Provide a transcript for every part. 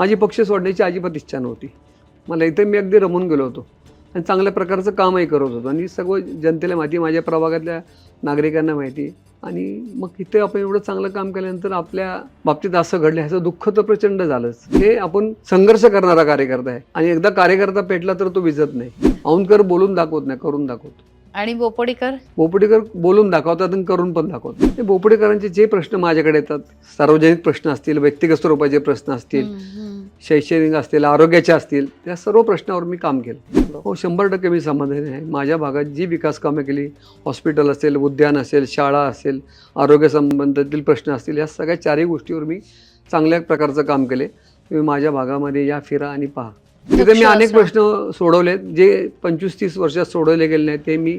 माझी पक्ष सोडण्याची अजिबात इच्छा नव्हती. मला इथे मी अगदी रमून गेलो होतो. आणि चांगल्या प्रकारचं कामही करत होतो. आणि सगळं जनतेला माहिती माझ्या प्रभागातल्या नागरिकांना माहिती. आणि मग इथे आपण एवढं चांगलं काम केल्यानंतर आपल्या बाबतीत असं घडलं ह्याचं दुःख तर प्रचंड झालंच. हे आपण संघर्ष करणारा कार्यकर्ता आहे. आणि एकदा कार्यकर्ता पेटला तर तो विजत नाही. औंधकर बोलून दाखवत नाही करून दाखवतो. आणि बोपडीकर? बोपडेकर बोलून दाखवतात आणि करून पण दाखवतात. ते बोपडेकरांचे जे प्रश्न माझ्याकडे येतात सार्वजनिक प्रश्न असतील व्यक्तिगत स्वरूपाचे प्रश्न असतील. शैक्षणिक असतील आरोग्याचे असतील त्या सर्व प्रश्नावर मी काम केलं. हो शंभर टक्के मी समाधानी आहे माझ्या भागात जी विकास कामं केली हॉस्पिटल असेल उद्यान असेल शाळा असेल आरोग्य संबंधातील प्रश्न असतील या सगळ्या चारही गोष्टीवर मी चांगल्या प्रकारचं काम केले. तुम्ही माझ्या भागामध्ये या फिरा आणि पहा. तिथे मी अनेक. प्रश्न सोडवलेत जे पंचवीस तीस वर्षात सोडवले गेले नाहीत ते मी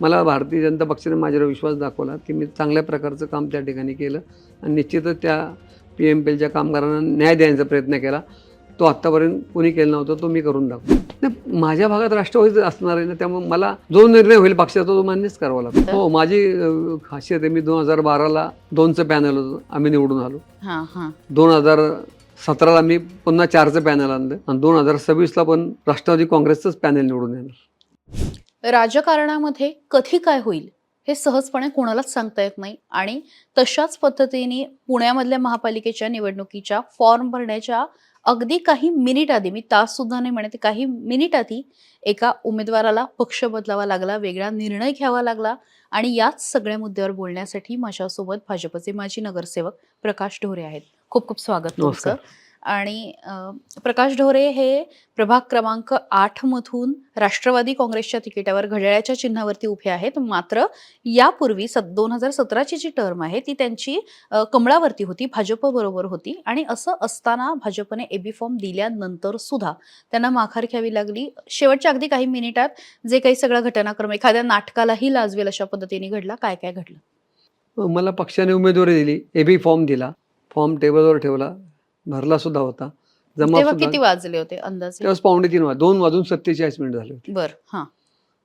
मला भारतीय जनता पक्षाने माझ्यावर विश्वास दाखवला. की मी चांगल्या प्रकारचं काम त्या ठिकाणी केलं आणि निश्चितच त्या पी एम पीएलच्या कामगारांना न्याय देण्याचा प्रयत्न केला. तो आत्तापर्यंत कोणी केला नव्हता तो मी करून दाखवतो. नाही, माझ्या भागात राष्ट्रवादीच असणार आहे ना त्यामुळे मला जो निर्णय होईल पक्षाचा तो मान्यच करावा लागतो. हो माझी खासियत आहे मी दोन हजार बाराला दोनचं पॅनल होतं आम्ही निवडून आलो. दोन हजार सतराला मी पुन्हा चारचं पॅनल आणलं. आणि दोन हजार सव्वीसला पण राष्ट्रवादी काँग्रेसचंच पॅनल निवडून येणार. राजकारणामध्ये कधी काय होईल हे सहजपणे कोणालाच सांगता येत नाही. आणि तशाच पद्धतीने पुण्यामधल्या महापालिकेच्या निवडणुकीच्या फॉर्म भरण्याच्या अगदी काही मिनिट आधी मी तास सुद्धा नाही म्हणते काही मिनिट आधी एका उमेदवाराला पक्ष बदलावा लागला वेगळा निर्णय घ्यावा लागला आणि याच सगळ्या मुद्द्यावर बोलण्यासाठी माझ्यासोबत भाजपचे माजी नगरसेवक प्रकाश ढोरे आहेत. खूप खूप स्वागत तुमचं. आणि प्रकाश ढोरे हे प्रभाग क्रमांक आठ मधून राष्ट्रवादी काँग्रेसच्या तिकिटावर घड्याळ्याच्या चिन्हावरती उभे आहेत. मात्र यापूर्वी स दोन हजार सतराची जी टर्म आहे ती त्यांची कमळावरती होती भाजप बरोबर होती आणि असं असताना भाजपने एबी फॉर्म दिल्यानंतर सुद्धा त्यांना माघार घ्यावी लागली. शेवटच्या अगदी काही मिनिटात जे काही सगळा घटनाक्रम एखाद्या नाटकालाही लाजवेल अशा पद्धतीने घडला काय काय घडलं? मला पक्षाने उमेदवारी दिली ए बी फॉर्म दिला फॉर्म टेबलवर ठेवला भरला सुद्धा होता. जमा तेव्हा सुद्धा किती वाजले होते अंदाजे? तेव्हाच पावणे तीन वाज दोन वाजून सत्तेचाळीस मिनिट झाले होते. बर हा.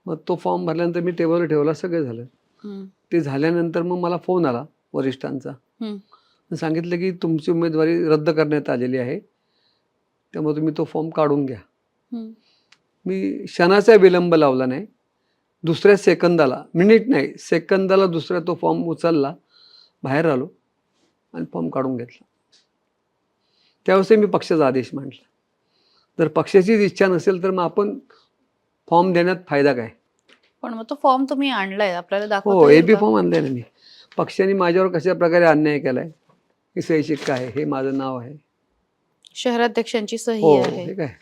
मग तो फॉर्म भरल्यानंतर मी टेबलवर ठेवला सगळं झालं. हम्म, ते झाल्यानंतर मग मला फोन आला वरिष्ठांचा. हम्म. सांगितलं की तुमची उमेदवारी रद्द करण्यात आलेली आहे. त्यामुळे तुम्ही तो फॉर्म काढून घ्या. हम्म. मी क्षणाचा विलंब लावला नाही. दुसऱ्या सेकंदाला मिनिट नाही सेकंदाला दुसरा तो फॉर्म उचलला. बाहेर आलो आणि फॉर्म काढून घेतला. त्यावेळेस मी पक्षाचा आदेश मांडला. जर पक्षाचीच इच्छा नसेल तर मग आपण फॉर्म देण्यात फायदा काय? पण मग तो फॉर्म तुम्ही आणलाय आपल्याला हो ए बी का? फॉर्म आणलाय ना मी. पक्षाने माझ्यावर कशा प्रकारे अन्याय केलाय? ही सही शिक्का आहे हे माझं नाव आहे. शहराध्यक्षांची सही हो आहे. काय?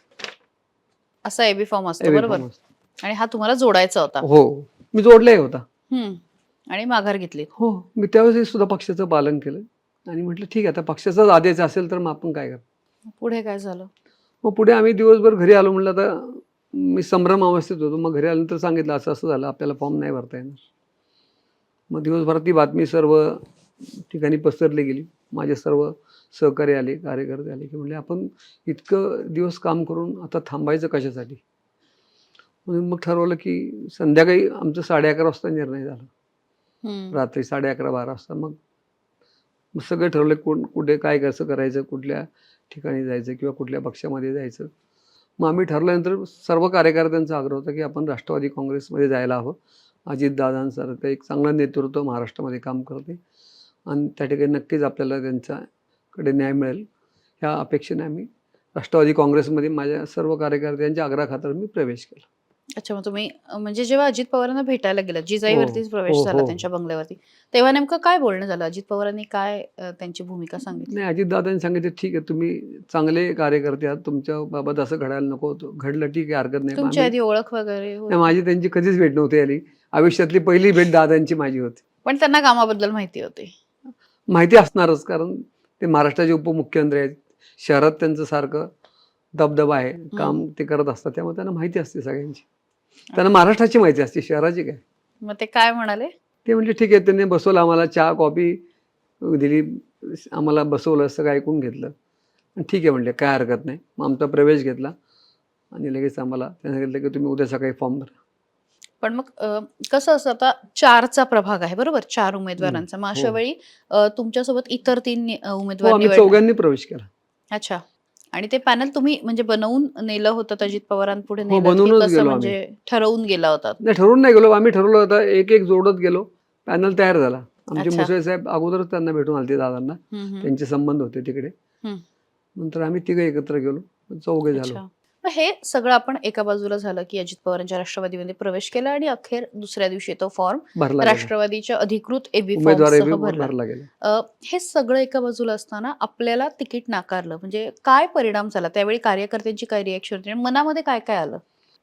असा एबी फॉर्म असतो बरोबर. आणि हा तुम्हाला जोडायचा होता. हो मी जोडलाय होता. आणि माघार घेतली. हो मी त्यावेळेस सुद्धा पक्षाचं पालन केलं. आणि म्हटलं ठीक आहे आता पक्षाचाच आदेश असेल तर मग आपण काय करतो पुढे काय झालं? मग पुढे आम्ही दिवसभर घरी आलो म्हटलं आता मी संभ्रम अवस्थेत होतो. मग घरी आल्यानंतर सांगितलं असं असं झालं आपल्याला फॉर्म नाही भरता येणार. मग दिवसभरात ती बातमी सर्व ठिकाणी पसरली गेली. माझे सर्व सहकारी आले कार्यकर्ते आले की म्हणले आपण इतकं दिवस काम करून आता थांबायचं कशासाठी? म्हणून मग ठरवलं की संध्याकाळी आमचं साडे अकरा वाजता निर्णय झाला. रात्री साडे अकरा बारा वाजता. मग मग सगळं ठरवलं कोण कुठे काय कसं करायचं कुठल्या ठिकाणी जायचं किंवा कुठल्या पक्षामध्ये जायचं. मग आम्ही ठरल्यानंतर सर्व कार्यकर्त्यांचा आग्रह होता की आपण राष्ट्रवादी काँग्रेसमध्ये जायला हवं. अजितदादांसारखं एक चांगलं नेतृत्व महाराष्ट्रामध्ये काम करते. आणि त्या ठिकाणी नक्कीच आपल्याला त्यांच्याकडे न्याय मिळेल. ह्या अपेक्षेने आम्ही राष्ट्रवादी काँग्रेसमध्ये माझ्या सर्व कार्यकर्त्यांच्या आग्रहाखातर मी प्रवेश केला. अच्छा मग तुम्ही अं, म्हणजे जेव्हा अजित पवारांना भेटायला गेलात जिजाईवरतीच प्रवेश हो, झाला हो. त्यांच्या बंगल्यावरती तेव्हा नेमकं काय बोलणं झालं? अजित पवारांनी काय अं, त्यांची भूमिका सांगितली? नाही अजितदादांनी सांगितलं ठीक आहे तुम्ही चांगले कार्यकर्ते आहात तुमच्या बाबत असं घडायला नको होतं घडलं ठीक आहे हरकत नाही पण आम्ही- आधी ओळख वगैरे होती? नाही, माझी त्यांची कधीच भेट नव्हती आली. आयुष्यातली पहिली भेट दादांची माझी होती. पण त्यांना कामाबद्दल माहिती होती. माहिती असणारच कारण ते महाराष्ट्राचे उपमुख्यमंत्री आहेत. शहरात त्यांचं सारखं दबदबा आहे काम ते करत असतात त्यामुळे त्यांना माहिती असते सगळ्यांची. त्यांना महाराष्ट्राची माहिती असते शहराची काय? मग ते काय म्हणाले? ते म्हणजे ठीक आहे त्यांनी बसवलं आम्हाला चहा कॉफी दिली आम्हाला बसवलं सगळं ऐकून घेतलं. आणि ठीक आहे म्हणले काय हरकत नाही. मग आमचा प्रवेश घेतला आणि लगेच आम्हाला त्यांनी सांगितलं की तुम्ही उद्या सकाळी फॉर्म भरा. पण मग कसं असं आता चारचा प्रभाग आहे बरोबर? चार उमेदवारांचा. मग अशा हो. वेळी तुमच्यासोबत इतर तीन हो उमेदवार चौघांनी प्रवेश केला. अच्छा. आणि ते पॅनल तुम्ही म्हणजे बनवून नेलं होतं अजित पवारांपुढे हो, नेलं होतं की बनवूनच कसं गेलो म्हणजे ठरवून गेला होता? नाही ठरवून नाही गेलो. आम्ही ठरवलं होतं एक एक जोडत गेलो. पॅनल तयार झाला. आमचे अच्छा. मुसळे साहेब अगोदरच त्यांना भेटून आलते दादांना. हम्म, हम्म. त्यांचे संबंध होते तिकडे. हम्म. नंतर आम्ही तिघे एकत्र गेलो. चौघे झालो. अच्छा. हे सगळं आपण एका बाजूला झालं की अजित पवारांच्या राष्ट्रवादीमध्ये प्रवेश केला आणि अखेर दुसऱ्या दिवशी तो फॉर्म. राष्ट्रवादीच्या अधिकृत एबी फॉर्म भरला. हे सगळं एका बाजूला असताना आपल्याला तिकीट नाकारलं. म्हणजे काय परिणाम झाला? त्यावेळी कार्यकर्त्यांची काय रिएक्शन होती? आणि मनामध्ये काय काय आलं?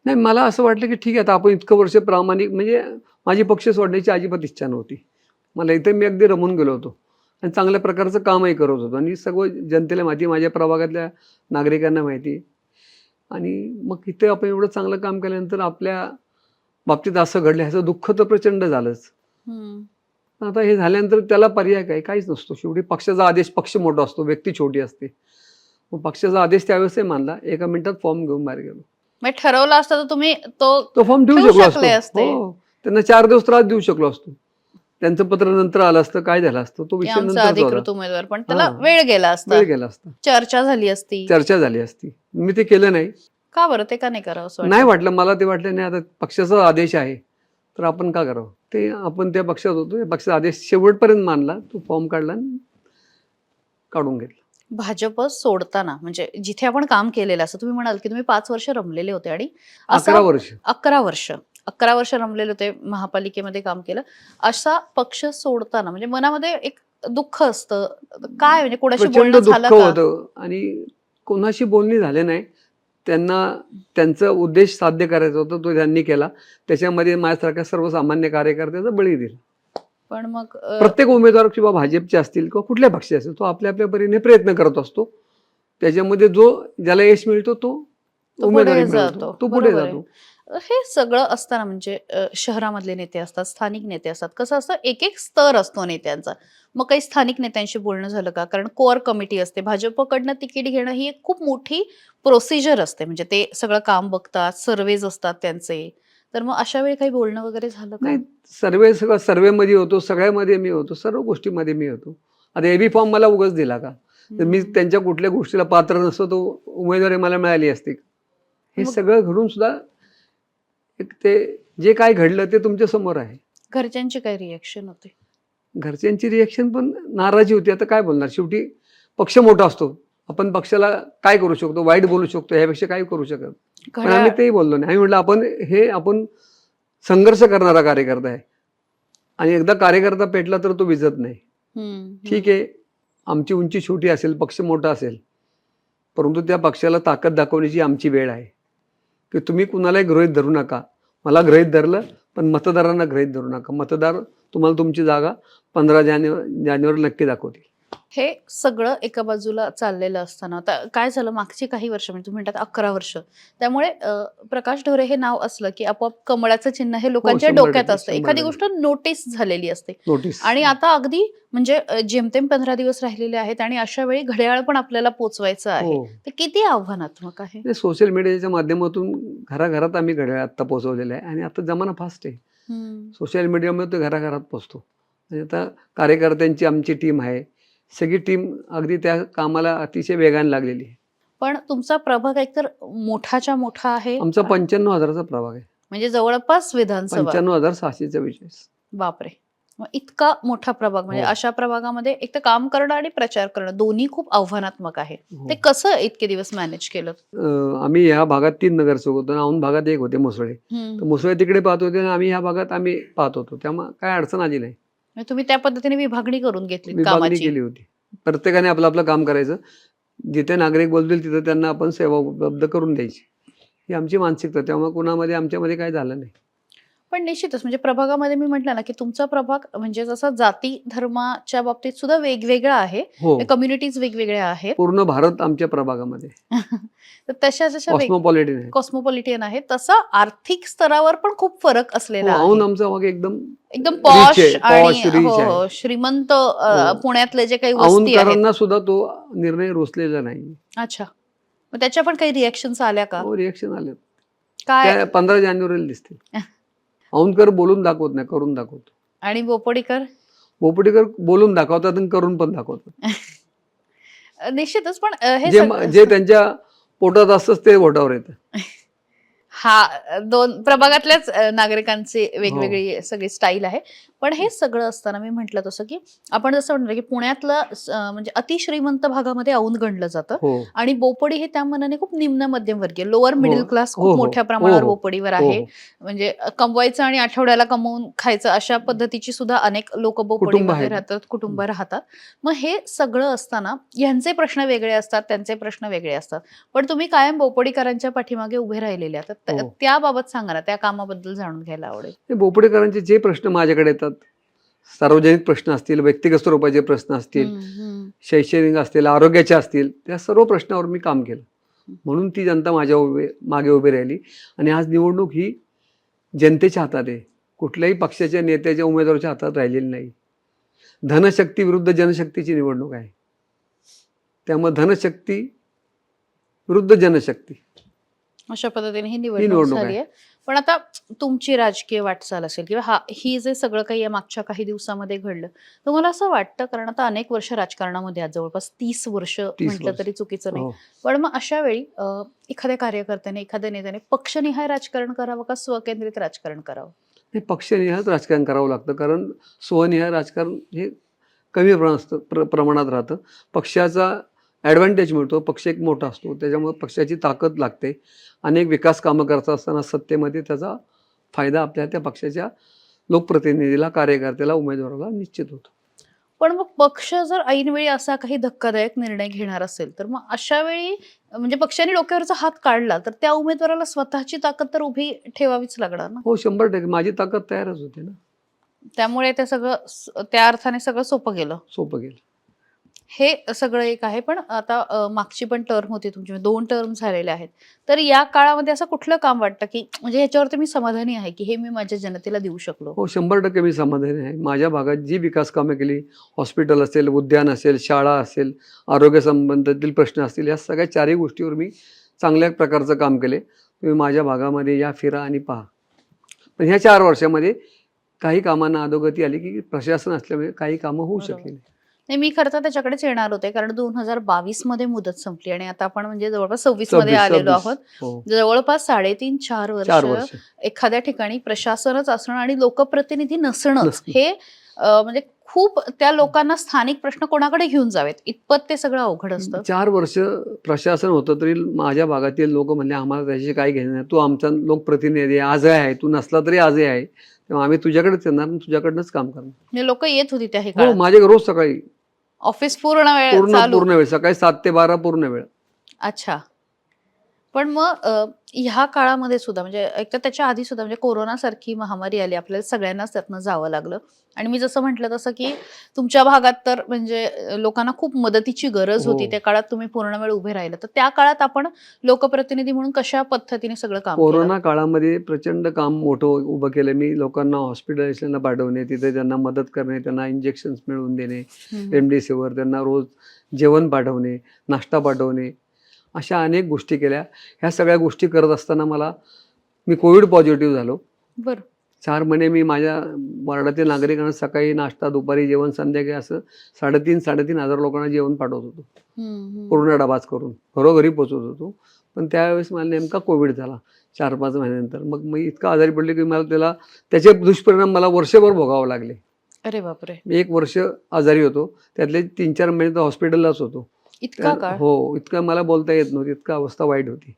नाही मला असं वाटलं की ठीक आहे आता आपण इतकं वर्ष प्रामाणिक म्हणजे माझी पक्ष सोडण्याची अजिबात इच्छा नव्हती. मला इथे मी अगदी रमून गेलो होतो. आणि चांगल्या प्रकारचं कामही करत होतो. आणि सगळं जनतेला माहिती माझ्या प्रभागातल्या नागरिकांना माहिती आणि मग इथे आपण एवढं चांगलं काम केल्यानंतर आपल्या बाबतीत असं घडलं ह्याचं दुःख तर प्रचंड झालंच. आता हे झाल्यानंतर त्याला पर्याय काय? काहीच नसतो. शेवटी पक्षाचा आदेश पक्ष मोठा असतो व्यक्ती छोटी असते. मग पक्षाचा आदेश त्यावेळेस मानला. एका मिनिटात फॉर्म घेऊन बाहेर गेलो. ठरवलं असतं तर तुम्ही तो तो फॉर्म ठेवू शकलो असते. हो. त्यांना चार दिवस त्रास देऊ शकलो असतो. त्यांचं पत्र नंतर आलं असतं काय झालं असतं तो विषय आमचा नंतर अधिकृत उमेदवार पण त्याला हा. वेळ गेला असता. वेळ गेला असता. चर्चा झाली असती. चर्चा झाली असती. मी ते केलं नाही. का बरं? ते का नाही करावं असं नाही? वाटलं. मला ते वाटलं नाही. आता पक्षाचा आदेश आहे. तर आपण का करावं? ते आपण त्या पक्षात होतो. त्या पक्षाचा आदेश शेवटपर्यंत मानला. तो फॉर्म काढला आणि काढून घेतला. भाजप सोडताना म्हणजे जिथे आपण काम केलेलं असं तुम्ही म्हणाल की तुम्ही पाच वर्ष रमलेले होते आणि अकरा असं वर्ष. अकरा वर्ष. अकरा वर्ष रमलेले होते महापालिकेमध्ये काम केलं. असा पक्ष सोडताना म्हणजे मनामध्ये एक दुःख असतं. काय म्हणजे कोणाशी बोलणं झालं होतं आणि कोणाशी बोलणी झाले नाही. त्यांना त्यांचा उद्देश साध्य करायचा होता तो त्यांनी केला. त्याच्यामध्ये माझ्यासारख्या सर्वसामान्य कार्यकर्त्याचा बळी दिला. पण मग प्रत्येक उमेदवार किंवा भाजपचे असतील किंवा कुठल्या पक्षाचे असतील तो आपल्या आपल्या परीने प्रयत्न करत असतो. त्याच्यामध्ये जो ज्याला यश मिळतो तो उमेदवारी. तो पुढे. जातो. हे सगळं असताना म्हणजे शहरामधले नेते असतात स्थानिक नेते असतात. कसं असतं एक एक स्तर असतो नेत्यांचा. मग काही स्थानिक नेत्यांशी बोलणं झालं का? कारण कोअर कमिटी असते. भाजपकडनं तिकीट घेणं ही एक खूप मोठी प्रोसिजर असते. म्हणजे ते सगळं काम बघतात सर्वेज असतात त्यांचे. तर मग अशा वेळी काही बोलणं वगैरे झालं का? नाही सर्वे सगळं सर्वेमध्ये होतो सगळ्यामध्ये मी होतो सर्व गोष्टीमध्ये मी होतो. आता एबी फॉर्म मला उगाच दिला का? तर मी. त्यांच्या कुठल्या गोष्टीला पात्र नसतो तो उमेदवारी मला मिळाली असती? हे सगळं घडून सुद्धा एक ते जे काय घडलं ते तुमच्यासमोर आहे. घरच्यांची काय रिएक्शन होते. घरच्यांची रिएक्शन पण नाराजी होती. आता काय बोलणार? शेवटी पक्ष मोठा असतो. आपण पक्षाला काय करू शकतो? वाईट बोलू शकतो. ह्यापेक्षा काय करू शकत पण आम्ही तेही बोललो नाही. आम्ही म्हटलं आपण हे आपण संघर्ष करणारा कार्यकर्ता आहे. आणि एकदा कार्यकर्ता पेटला तर तो विजत नाही. ठीक आहे. आमची उंची छोटी असेल पक्ष मोठा असेल. परंतु त्या पक्षाला ताकद दाखवण्याची आमची वेळ आहे. की तुम्ही कुणालाही गृहीत धरू नका. मला गृहीत धरलं पण मतदारांना गृहीत धरू नका. मतदार तुम्हाला तुमची जागा पंधरा जानेवारी जानेवारी नक्की दाखवतील. हे सगळं एका बाजूला चाललेलं असताना. आता काय झालं? मागची काही वर्ष म्हणजे तुम्ही म्हणतात अकरा वर्ष. त्यामुळे प्रकाश ढोरे हे नाव असलं की आपोआप कमळाचं चिन्ह हे लोकांच्या शंभर डोक्यात असतं. एखादी. गोष्ट नोटीस झालेली असते. आणि आता अगदी म्हणजे जेमतेम पंधरा दिवस राहिलेले आहेत आणि अशा वेळी घड्याळ पण आपल्याला पोचवायचं आहे. हो. ते किती आव्हानात्मक आहे? सोशल मीडियाच्या माध्यमातून घराघरात आम्ही घड्याळ आत्ता पोहोचवलेलं आहे आणि आता जमाना फास्ट आहे. सोशल मीडियामध्ये तो घराघरात पोचतो. म्हणजे आता कार्यकर्त्यांची आमची टीम आहे. सगळी टीम अगदी त्या कामाला अतिशय वेगाने लागलेली आहे. पण तुमचा प्रभाग एकतर मोठाच्या मोठा आहे आमचा पंच्याण्णव हजाराचा प्रभाग आहे. म्हणजे जवळपास विधानसभा. पंच्याण्णव हजार सहाशे चव्वेचाळीस. बापरे. मग इतका मोठा प्रभाग म्हणजे हो. अशा प्रभागामध्ये एक तर काम करणं आणि प्रचार करणं दोन्ही खूप आव्हानात्मक आहे. हो. ते कसं इतके दिवस मॅनेज केलं? अं, आम्ही ह्या भागात तीन नगरसेवक होतो आणि औंध भागात एक होते मुसळे. तर मुसळे तिकडे पाहत होते आणि आम्ही ह्या भागात आम्ही पाहत होतो. त्यामुळे काय अडचण आली नाही. म्हणजे तुम्ही त्या पद्धतीने विभागणी करून घेतली विभागणी कामाची. केली होती. प्रत्येकाने आपलं आपलं काम करायचं. जिथे नागरिक बोलतील तिथं त्यांना आपण सेवा उपलब्ध करून द्यायची. ही आमची मानसिकता त्यामुळे कुणामध्ये आमच्यामध्ये काय झालं नाही. पण निश्चितच म्हणजे प्रभागामध्ये मी म्हटलं ना की तुमचा प्रभाग म्हणजे जसं जाती धर्माच्या बाबतीत सुद्धा वेगवेगळा आहे. हो. कम्युनिटीज वेगवेगळ्या आहेत. पूर्ण भारत आमच्या प्रभागामध्ये. तर तशा जशा कॉस्मोपॉलिटिन आहे. कॉस्मोपॉलिटियन आहे तसं आर्थिक स्तरावर पण खूप फरक असलेला हो, आहे. औंध आमचा भाग एकदम एकदम पॉश आहे, आणि posh, rich हो, आहे. हो, श्रीमंत अ, हो. पुण्यातले जे काही वस्ती आहेत. औंधकरांना सुद्धा तो निर्णय रोचलेला नाही. अच्छा. मग त्याच्या पण काही रिएक्शन्स आल्या का? रिएक्शन आले काय? त्या पंधरा जानेवारीला दिसतील. औंधकर बोलून दाखवत नाही करून दाखवतो. आणि बोपडीकर? बोपडीकर बोलून दाखवतात आणि करून पण दाखवतात. निश्चितच पण हे जे सग- जे त्यांच्या पोटात असतंच ते पोटावर येतं. हा दोन प्रभागातल्याच नागरिकांची हो. वेगवेगळी सगळी स्टाईल आहे. पण हे सगळं असताना मी म्हटलं तसं की आपण जसं म्हणलं की पुण्यातलं म्हणजे अतिश्रीमंत भागामध्ये औंध गणलं जातं हो आणि बोपडी हे त्या मनाने खूप निम्न मध्यमवर्गीय लोअर मिडल हो. क्लास हो, खूप हो. मोठ्या प्रमाणावर. बोपडीवर आहे. म्हणजे कमवायचं आणि आठवड्याला कमवून खायचं अशा पद्धतीची सुद्धा अनेक लोक बोपडीमध्ये. राहतात कुटुंब राहतात मग हे सगळं असताना ह्यांचे प्रश्न वेगळे असतात त्यांचे प्रश्न वेगळे असतात पण तुम्ही कायम बोपडीकरांच्या पाठीमागे उभे राहिलेले आहात. त्याबाबत सांगा ना त्या कामाबद्दल जाणून घ्यायला आवडेल बोपडेकरांचे जे प्रश्न माझ्याकडे येतात सार्वजनिक प्रश्न असतील व्यक्तिगत स्वरूपाचे प्रश्न असतील. शैक्षणिक असतील आरोग्याचे असतील त्या सर्व प्रश्नावर मी काम केलं. म्हणून ती जनता माझ्या उभे मागे उभी राहिली. आणि आज निवडणूक ही जनतेच्या हातात आहे. कुठल्याही पक्षाच्या नेत्याच्या उमेदवाराच्या हातात राहिलेली नाही. धनशक्ती विरुद्ध जनशक्तीची निवडणूक आहे. त्यामुळे धनशक्ती विरुद्ध जनशक्ती. अशा पद्धतीने ही निवडणूक निवडणूक झाली आहे. पण आता तुमची राजकीय वाटचाल असेल किंवा हा ही जे सगळं काही या मागच्या काही दिवसामध्ये घडलं तुम्हाला असं वाटतं कारण आता अनेक वर्ष राजकारणामध्ये आज जवळपास तीस वर्ष म्हटलं. तरी चुकीचं नाही हो. पण मग अशा वेळी एखाद्या कार्यकर्त्याने एखाद्या नेत्याने पक्षनिहाय राजकारण करावं का स्वकेंद्रित राजकारण करावं हे पक्षनिहायच राजकारण करावं लागतं कारण स्वनिहाय राजकारण हे कमी प्रमाणात असतं प्र प्रमाणात राहतं पक्षाचा ॲडव्हान्टेज मिळतो पक्ष एक मोठा असतो त्याच्यामुळे पक्षाची ताकद लागते अनेक विकास कामं करत असताना सत्तेमध्ये त्याचा फायदा आपल्या त्या पक्षाच्या लोकप्रतिनिधीला कार्यकर्त्याला उमेदवाराला निश्चित होतो. पण मग पक्ष जर ऐनवेळी असा काही धक्कादायक निर्णय घेणार असेल तर मग अशा वेळी म्हणजे पक्षाने डोक्यावरचा हात काढला तर त्या उमेदवाराला स्वतःची ताकद तर उभी ठेवावीच लागणार ना? हो शंभर टक्के. माझी ताकद तयारच होती ना. त्यामुळे ते सगळं त्या अर्थाने सगळं सोपं गेलं. सोपं गेलं. हे सगळं एक आहे. पण आता मागची पण टर्म होती तुमची म्हणजे दोन टर्म झालेले आहेत. तर या काळामध्ये असं कुठलं काम वाटतं की म्हणजे ह्याच्यावरती मी समाधानी आहे की हे मी माझ्या जनतेला देऊ शकलो? हो शंभर टक्के मी समाधानी आहे. माझ्या भागात जी विकास कामं केली हॉस्पिटल असेल उद्यान असेल शाळा असेल आरोग्य संबंधातील प्रश्न असतील या सगळ्या चारही गोष्टीवर मी चांगल्या प्रकारचं काम केले. तुम्ही माझ्या भागामध्ये या फिरा आणि पहा. पण ह्या चार वर्षामध्ये काही कामांना अधोगती आली की प्रशासन असल्यामुळे काही कामं होऊ. शकली नाही. नाही मी खरं तर त्याच्याकडेच येणार होते कारण दोन हजार बावीसमध्ये मुदत संपली आणि आता आपण म्हणजे जवळपास सव्वीसमध्ये 26, आलेलो 26. आहोत. हो. जवळपास साडेतीन चार वर्ष एखाद्या ठिकाणी प्रशासनच असणं आणि लोकप्रतिनिधी नसणं. हे म्हणजे खूप त्या लोकांना स्थानिक प्रश्न कोणाकडे घेऊन जावेत? इतपत ते सगळं अवघड असतं. चार वर्ष प्रशासन होतं तरी माझ्या भागातील लोक म्हणले आम्हाला त्याच्याशी काय घेणं नाही. तू आमचा लोकप्रतिनिधी आजही आहे. तू नसला तरी आजही आहे. तेव्हा आम्ही तुझ्याकडेच येणार आणि तुझ्याकडनंच काम करणार. म्हणजे लोक येत होती त्याही हो काळात माझे रोज सकाळी. ऑफिस पूर्ण वेळ पूर्ण चालू. पूर्ण वेळ सकाळी सात ते बारा पूर्ण वेळ. अच्छा. पण मग ह्या काळामध्ये सुद्धा म्हणजे एक तर त्याच्या आधी सुद्धा म्हणजे कोरोना सारखी महामारी आली आपल्याला सगळ्यांनाच त्यातनं जावं लागलं आणि मी जसं म्हटलं तसं की तुमच्या भागात तर म्हणजे लोकांना खूप मदतीची गरज होती हो. त्या काळात तुम्ही पूर्ण वेळ उभे राहिलं तर त्या काळात आपण लोकप्रतिनिधी म्हणून कशा पद्धतीने सगळं काम? कोरोना काळामध्ये प्रचंड काम मोठं उभं केलं मी लोकांना हॉस्पिटलायझेशनला पाठवणे तिथे त्यांना मदत करणे त्यांना इंजेक्शन्स मिळवून देणे. रेमडेसिवीर त्यांना रोज जेवण पाठवणे नाश्ता पाठवणे अशा अनेक गोष्टी केल्या. ह्या सगळ्या गोष्टी करत असताना मला मी कोविड पॉझिटिव्ह झालो. बरं. चार महिने मी माझ्या वार्डातील नागरिकांना सकाळी नाश्ता दुपारी जेवण संध्याकाळी असं साडेतीन साडेतीन हजार लोकांना जेवण पाठवत होतो. पूर्ण डबाच करून घरोघरी पोचवत होतो. पण त्यावेळेस मला नेमका कोविड झाला चार पाच महिन्यानंतर. मग मी इतका आजारी पडले की मला त्याला त्याचे दुष्परिणाम मला वर्षभर भोगावे लागले. अरे बापरे. मी एक वर्ष आजारी होतो. त्यातले तीन चार महिने तर हॉस्पिटललाच होतो. इतका काळ? हो इतकं मला बोलता येत नव्हती इतका अवस्था वाईट होती.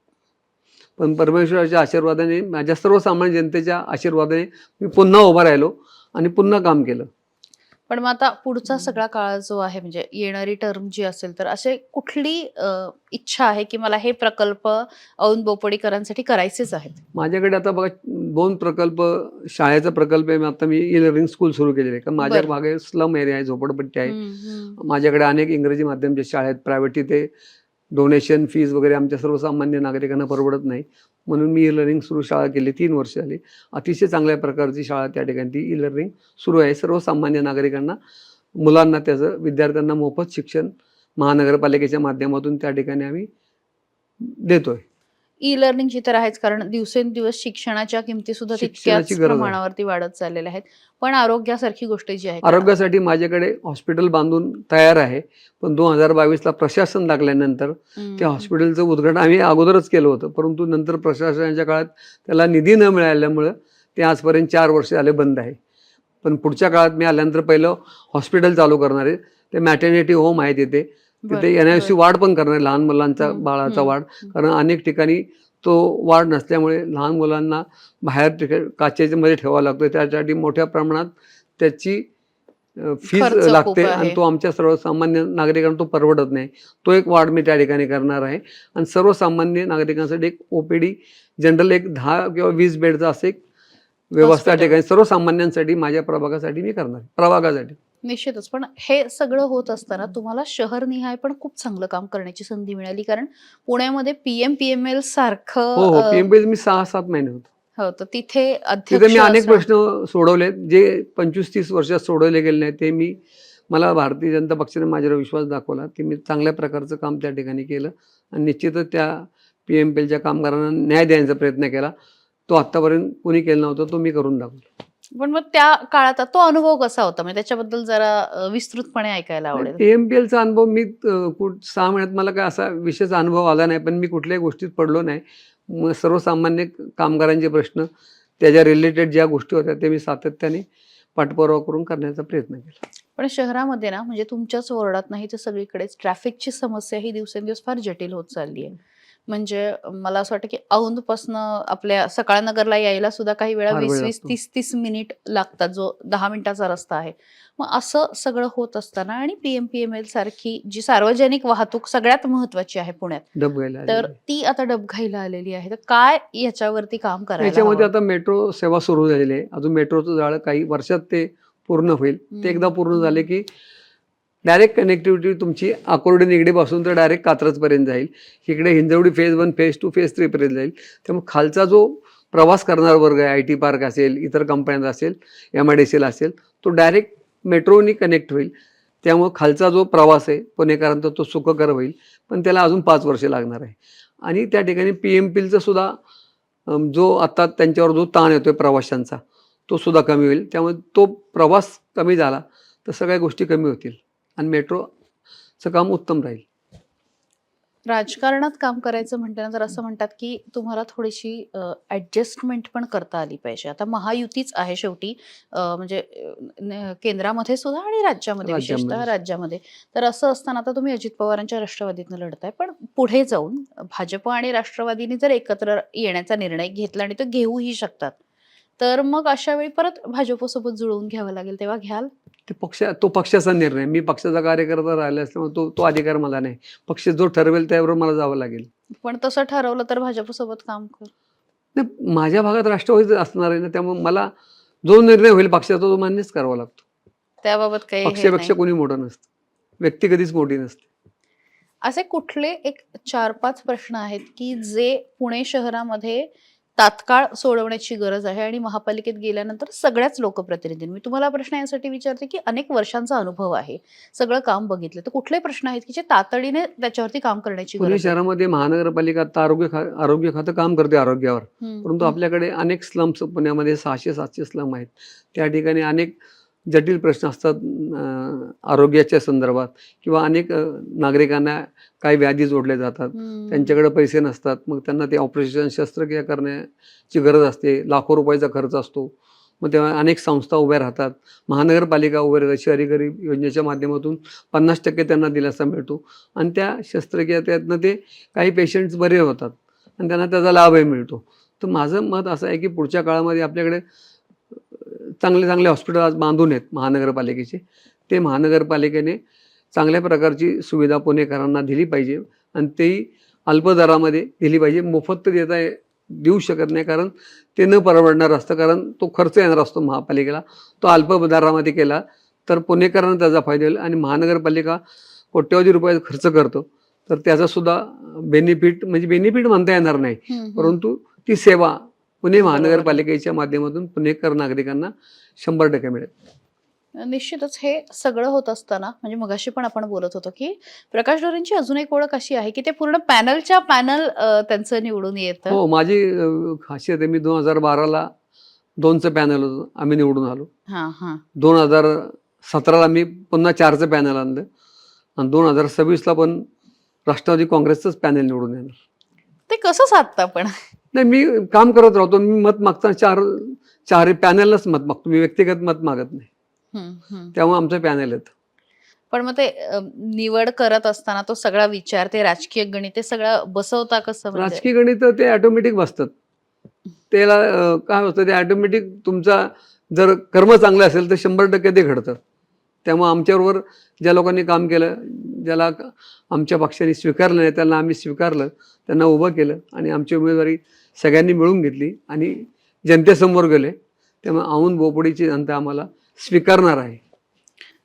पण परमेश्वराच्या आशीर्वादाने माझ्या सर्वसामान्य जनतेच्या आशीर्वादाने मी पुन्हा उभा राहिलो आणि पुन्हा काम केलं. पण मग आता पुढचा सगळा काळ जो आहे म्हणजे येणारी टर्म जी असेल तर असे कुठली इच्छा आहे की मला हे प्रकल्प औंध बोपडीकरांसाठी करायचेच आहेत माझ्याकडे आता बघा दोन प्रकल्प शाळेचा प्रकल्प आहे आता मी ई लर्निंग स्कूल सुरू केलेले आहे कारण माझ्या. भागे स्लम एरिया आहे झोपडपट्टी आहे. माझ्याकडे अनेक इंग्रजी माध्यमच्या शाळा आहेत प्रायव्हेट तिथे डोनेशन फीज वगैरे आमच्या सर्वसामान्य नागरिकांना परवडत नाही. म्हणून मी ई लर्निंग सुरू शाळा केली तीन वर्ष झाली. अतिशय चांगल्या प्रकारची शाळा त्या ठिकाणी ती ई लर्निंग सुरू आहे. सर्वसामान्य नागरिकांना मुलांना त्याचं विद्यार्थ्यांना मोफत शिक्षण महानगरपालिकेच्या माध्यमातून त्या ठिकाणी आम्ही देतोय. ई लर्निंगची तर आहेच कारण दिवसेंदिवस शिक्षणाच्या किमती सुद्धा तितक्याच. प्रमाणावरती वाढत चाललेल्या आहेत. पण आरोग्यासारखी गोष्ट जी आहे आरोग्यासाठी माझ्याकडे हॉस्पिटल बांधून तयार आहे. पण दोन हजार बावीसला प्रशासन लागल्यानंतर. त्या हॉस्पिटलचं उद्घाटन आम्ही अगोदरच केलं होतं. परंतु नंतर प्रशासनाच्या काळात त्याला निधी न मिळाल्यामुळं ते आजपर्यंत चार वर्ष झाले बंद आहे. पण पुढच्या काळात मी आल्यानंतर पहिलं हॉस्पिटल चालू करणार आहे. ते मॅटर्निटी होम आहे तिथे तिथे एन आय सी बरं. वार्ड पण करणार लहान मुलांचा बाळाचा हम्म. कारण अनेक ठिकाणी तो वार्ड नसल्यामुळे लहान मुलांना बाहेर ठिकाणी काचेच्या मध्ये ठेवावा लागतो त्यासाठी मोठ्या प्रमाणात त्याची फीज लागते. आणि तो आमच्या सर्वसामान्य नागरिकांना तो परवडत नाही तो एक वार्ड मी त्या ठिकाणी करणार आहे आणि सर्वसामान्य नागरिकांसाठी एक ओपीडी जनरल एक दहा किंवा वीस बेडचा असं एक व्यवस्था. ठिकाणी सर्वसामान्यांसाठी माझ्या प्रभागासाठी मी करणार आहे. प्रभागासाठी निश्चितच. पण हे सगळं होत असताना तुम्हाला शहरनिहाय पण खूप चांगलं काम करण्याची संधी मिळाली. कारण पुण्यामध्ये पीएम पीएमएल सारखं हो हो. पीएमपी मी सहा सात महिने होतो. हो तर तिथे तिथे अध्यक्ष मी अनेक प्रश्न सोडवलेत. जे पंचवीस तीस वर्षात सोडवले गेले नाहीत ते मी मला भारतीय जनता पक्षाने माझ्यावर विश्वास दाखवला. की मी चांगल्या प्रकारचं काम त्या ठिकाणी केलं आणि निश्चितच त्या पी एम पीएलच्या कामगारांना न्याय द्यायचा प्रयत्न केला. तो आत्तापर्यंत कोणी केला नव्हता तो मी करून दाखवला पण मग त्या काळात तो अनुभव कसा होता? म्हणजे त्याच्याबद्दल जरा विस्तृतपणे ऐकायला आवडेल. पी एम पी एलचा अनुभव मी सहा महिन्यात मला काय असा विशेष अनुभव आला नाही पण मी कुठल्याही गोष्टीत पडलो नाही. मग सर्वसामान्य कामगारांचे प्रश्न त्याच्या रिलेटेड ज्या गोष्टी होत्या ते मी सातत्याने पाठपुरावा करून करण्याचा प्रयत्न केला. पण शहरामध्ये ना म्हणजे तुमच्याच वॉर्डात नाही तर सगळीकडेच ट्रॅफिकची समस्या ही दिवसेंदिवस फार जटिल होत चालली आहे. म्हणजे मला असं वाटतं की औंधपासनं आपल्या सकाळ नगरला यायला सुद्धा काही वेळा फार वेळ वीस वीस लागतो. तीस तीस मिनिट लागतात जो दहा मिनिटाचा रस्ता आहे मग असं सगळं होत असताना आणि पीएम पीएमएल सारखी जी सार्वजनिक वाहतूक सगळ्यात महत्वाची आहे पुण्यात तर आलेली. ती आता डबघाईला आलेली आहे तर काय याच्यावरती काम करायला याच्यामध्ये हवं? आता मेट्रो सेवा सुरू झालेली आहे अजून मेट्रोचं जाळं काही वर्षात ते पूर्ण होईल. ते एकदा पूर्ण झाले की डायरेक्ट कनेक्टिव्हिटी तुमची आकोर्डे निगडीपासून तर डायरेक्ट कात्रजपर्यंत जाईल. इकडे Hinjawadi phase one phase two phase थ्रीपर्यंत जाईल. त्यामुळे खालचा जो प्रवास करणारा वर्ग आहे आय टी पार्क असेल इतर कंपन्यांचा असेल एम आय डी सी असेल तो डायरेक्ट मेट्रोनी कनेक्ट होईल. त्यामुळं खालचा जो प्रवास आहे पुणेकरांचा तो सुखकर होईल. पण त्याला अजून पाच वर्षे लागणार आहे. आणि त्या ठिकाणी पी एम पीलचा सुद्धा जो आत्ता त्यांच्यावर जो ताण येतो आहे प्रवाशांचा तो सुद्धा कमी होईल. त्यामुळे तो प्रवास कमी झाला तर सगळ्या गोष्टी कमी होतील. आणि मेट्रोचं काम उत्तम राहील. राजकारणात काम करायचं म्हटल्यानंतर असं म्हणतात की तुम्हाला थोडीशी ऍडजस्टमेंट पण करता आली पाहिजे. आता महायुतीच आहे शेवटी म्हणजे केंद्रामध्ये सुद्धा आणि राज्यामध्ये विशेषतः राज्यामध्ये. राज्यामध्ये. तर असं असताना आता तुम्ही अजित पवारांच्या राष्ट्रवादीतनं लढताय पण पुढे जाऊन भाजप आणि राष्ट्रवादीने जर एकत्र येण्याचा निर्णय घेतला आणि तो घेऊही शकतात तर मग अशा वेळी परत भाजपसोबत जुळवून घ्यावं लागेल तेव्हा घ्याल? ते पक्ष तो पक्षाचा निर्णय. मी पक्षाचा कार्यकर्ता राहिला असल्यामुळे तो तो अधिकार मला नाही. पक्ष जो ठरवेल त्यावर मला जावं लागेल. पण तसं ठरवलं तर भाजपसोबत काम कर. नाही माझ्या भागात राष्ट्रवादी असणार आहे ना त्यामुळे मला जो निर्णय होईल पक्षाचा तो मान्यच करावा लागतो. त्याबाबत काही पक्षापेक्षा. कोणी मोठं नसतं. व्यक्ती कधीच मोठी नसते. असे कुठले एक चार पाच प्रश्न आहेत की जे पुणे शहरामध्ये तात्काळ सोडवण्याची गरज आहे आणि महापालिकेत गेल्यानंतर सगळ्याच लोकप्रतिनिधींनी मी तुम्हाला प्रश्न यासाठी विचारते की अनेक वर्षांचा अनुभव आहे सगळं काम बघितलं तर कुठले प्रश्न आहेत की जे तातडीने त्याच्यावरती काम करण्याची पुणे? शहरामध्ये महानगरपालिका आता आरोग्य खा आरोग्य खातं काम करते आरोग्यावर परंतु. आपल्याकडे अनेक स्लम्स पुण्यामध्ये सहाशे सातशे स्लम आहेत त्या ठिकाणी अनेक जटिल प्रश्न असतात आरोग्याच्या संदर्भात किंवा अनेक नागरिकांना काही व्याधी जोडल्या जातात. त्यांच्याकडे पैसे नसतात. मग त्यांना ते ऑपरेशन शस्त्रक्रिया करण्याची गरज असते. लाखो रुपयाचा खर्च असतो. मग तेव्हा अनेक संस्था उभ्या राहतात. महानगरपालिका उभ्या राहतात. शहरी गरीब योजनेच्या माध्यमातून पन्नास टक्के त्यांना दिलासा मिळतो. आणि त्या शस्त्रक्रिया त्यातनं ते काही पेशंट्स बरे होतात. आणि त्यांना त्याचा लाभही मिळतो. तर माझं मत असं आहे की पुढच्या काळामध्ये आपल्याकडे चांगले चांगले हॉस्पिटल आज बांधून आहेत महानगरपालिकेचे. ते महानगरपालिकेने चांगल्या प्रकारची सुविधा पुणेकरांना दिली पाहिजे आणि तेही अल्प दरामध्ये दिली पाहिजे. मोफत तर देता देऊ शकत नाही कारण ते न परवडणार असतं कारण तो खर्च येणार असतो महापालिकेला. तो अल्प दरामध्ये केला तर पुणेकरांना त्याचा फायदा होईल आणि महानगरपालिका कोट्यवधी रुपये खर्च करतो. तर त्याचा सुद्धा बेनिफिट म्हणजे बेनिफिट म्हणता येणार नाही. परंतु ती सेवा पुणे महानगरपालिकेच्या माध्यमातून पुणेकर नागरिकांना शंभर टक्के मिळेल. निश्चितच हे सगळं होत असताना म्हणजे मगाशी पण आपण बोलत होतो की प्रकाश डोरेंची अजून एक ओळख अशी आहे की ते पूर्ण पॅनलच्या पॅनल त्यांचं निवडून येतं. हो माझी खासियत आहे मी दोन हजार बाराला दोनचं पॅनल होतं आम्ही निवडून आलो. हा हा. दोन हजार सतराला मी पुन्हा चारचं पॅनल आणलं आणि दोन हजार सव्वीसला पण राष्ट्रवादी काँग्रेसचंच पॅनल निवडून येणार. ते कसं साधतं पण? नाही मी काम करत राहतो. मी मत मागताना चार चार पॅनललाच मत मागतो. मी व्यक्तिगत मत मागत नाही. त्यामुळे आमचं पॅनल येतं पण मग ते निवड करत असताना तो सगळा विचार ते राजकीय गणित ते सगळं बसवता कसं म्हणजे? राजकीय गणित ते ऑटोमॅटिक बसतात. त्याला काय होतं ते ऑटोमॅटिक तुमचा जर कर्म चांगलं असेल तर शंभर टक्के ते घडतं. त्यामुळे आमच्याबरोबर ज्या लोकांनी काम केलं ज्याला आमच्या पक्षाने स्वीकारलं नाही त्यांना आम्ही स्वीकारलं त्यांना उभं केलं आणि आमची उमेदवारी सगळ्यांनी मिळून घेतली आणि जनतेसमोर गेले. त्यामुळे औंध बोपडीची जनता आम्हाला स्वीकारणार आहे.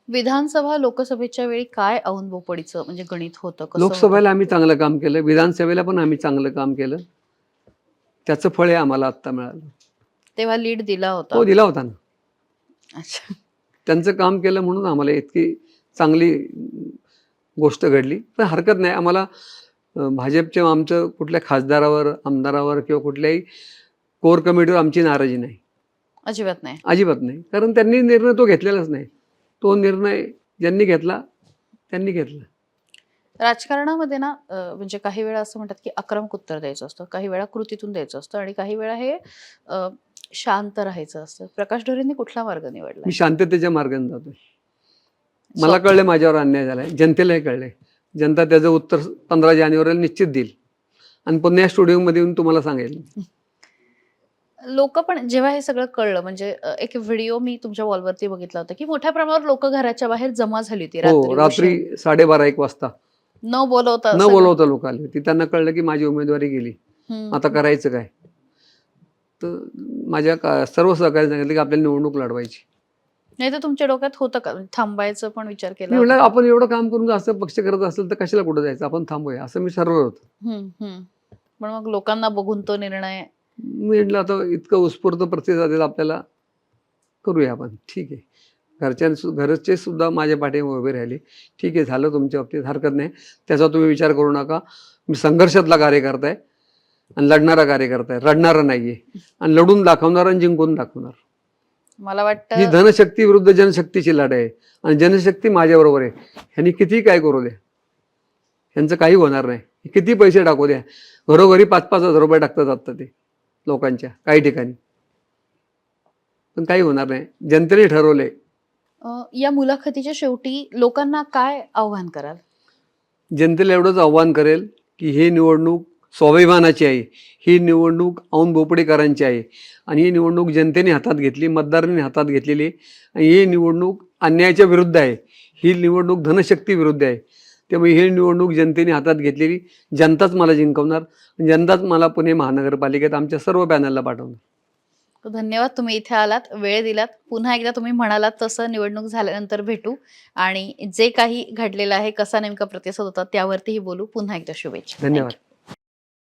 विधानसभा लोकसभेच्या वेळी काय औंध बोपडीचं म्हणजे गणित होतं कसं लोकसभेला आम्ही चांगलं काम केलं. विधानसभेला पण आम्ही चांगलं काम केलं. त्याचं फळ हे आम्हाला आत्ता मिळालं. होतं? तेव्हा लीड दिला होता. हो दिला होता ना. अच्छा. त्यांचं काम केलं म्हणून आम्हाला इतकी चांगली गोष्ट घडली. पण हरकत नाही. आम्हाला भाजपच्या आमचं कुठल्या खासदारावर आमदारावर किंवा कुठल्याही कोर कमिटीवर आमची नाराजी नाही. अजिबात नाही. अजिबात नाही. कारण त्यांनी निर्णय तो घेतलेलाच नाही. तो निर्णय ज्यांनी घेतला त्यांनी घेतला. राजकारणामध्ये ना म्हणजे काही वेळा असं म्हणतात की आक्रमक उत्तर द्यायचं असतं काही वेळा कृतीतून द्यायचं असतं आणि काही वेळा हे शांत राहायचं असतं. प्रकाश ढोरेंनी कुठला मार्ग निवडला? मी शांततेच्या मार्गाने जातोय. मला कळलं माझ्यावर अन्याय झालाय. जनतेलाही कळलंय. जनता त्याचं उत्तर पंधरा जानेवारीला निश्चित देईल. आणि पुन्हा या स्टुडिओमध्ये येऊन तुम्हाला सांगेल. लोक पण जेव्हा हे सगळं कळलं म्हणजे एक व्हिडिओ मी तुमच्या वॉलवरती बघितला होता की मोठ्या प्रमाणावर लोक घराच्या बाहेर जमा झाली होती हो उशिरा. रात्री साडेबारा एक वाजता. न बोलवता न. बोलवता लोक आले होते. त्यांना कळलं की माझी उमेदवारी गेली. आता करायचं काय? तर माझ्या सर्व सहकारी सांगितलं की आपल्याला निवडणूक लढवायची. नाही तर तुमच्या डोक्यात होतं का? थांबायचं पण विचार केला होता? आपण एवढं काम करून जर असं पक्ष करत असेल तर कशाला कुठं जायचं? आपण थांबूया. असं मी ठरवलं होतं. हम्म, हम्म. पण मग लोकांना बघून तो निर्णय मी म्हटलं आता इतकं उत्स्फूर्त प्रतिसाद आपल्याला. करूया आपण. ठीक आहे. घरच्यां घरचे सुद्धा माझ्या पाठीमागे उभे राहिले. ठीक आहे झालं तुमच्या बाबतीत हरकत नाही. त्याचा तुम्ही विचार करू नका. मी संघर्षातला कार्यकर्ता आहे आणि लढणारा कार्यकर्ता आहे. रडणारा नाहीये. आणि लढून दाखवणार आणि जिंकून दाखवणार. मला ही वाटतं धनशक्ती विरुद्ध जनशक्तीची लढाई आहे. आणि जनशक्ती माझ्याबरोबर आहे. ह्यांनी किती काय करू द्या ह्यांचं काही होणार नाही. किती पैसे टाकू द्या घरोघरी पाच पाच हजार रुपये टाकतात आत्ता ते लोकांच्या काही ठिकाणी. पण काही होणार नाही. जनतेने ठरवलंय. अ, या मुलाखतीच्या शेवटी लोकांना काय आव्हान कराल? जनतेला एवढंच आव्हान करेल की ही निवडणूक स्वाभिमानाची आहे. ही निवडणूक औन बोपडेकरांची आहे. आणि ही निवडणूक जनतेने हातात घेतली मतदारांनी हातात घेतलेली आणि ही निवडणूक अन्यायाच्या विरुद्ध आहे. ही निवडणूक धनशक्ती विरुद्ध आहे. त्यामुळे ही निवडणूक जनतेने हातात घेतलेली. जनताच मला जिंकवणार. जनताच मला पुणे महानगरपालिकेत आमच्या सर्व पॅनलला पाठवणार. धन्यवाद. तुम्ही इथे आलात वेळ दिलात. पुन्हा एकदा तुम्ही म्हणालात तसं निवडणूक झाल्यानंतर भेटू. आणि जे काही घडलेलं आहे कसा नेमका प्रतिसाद होता त्यावरतीही बोलू. पुन्हा एकदा शुभेच्छा. धन्यवाद.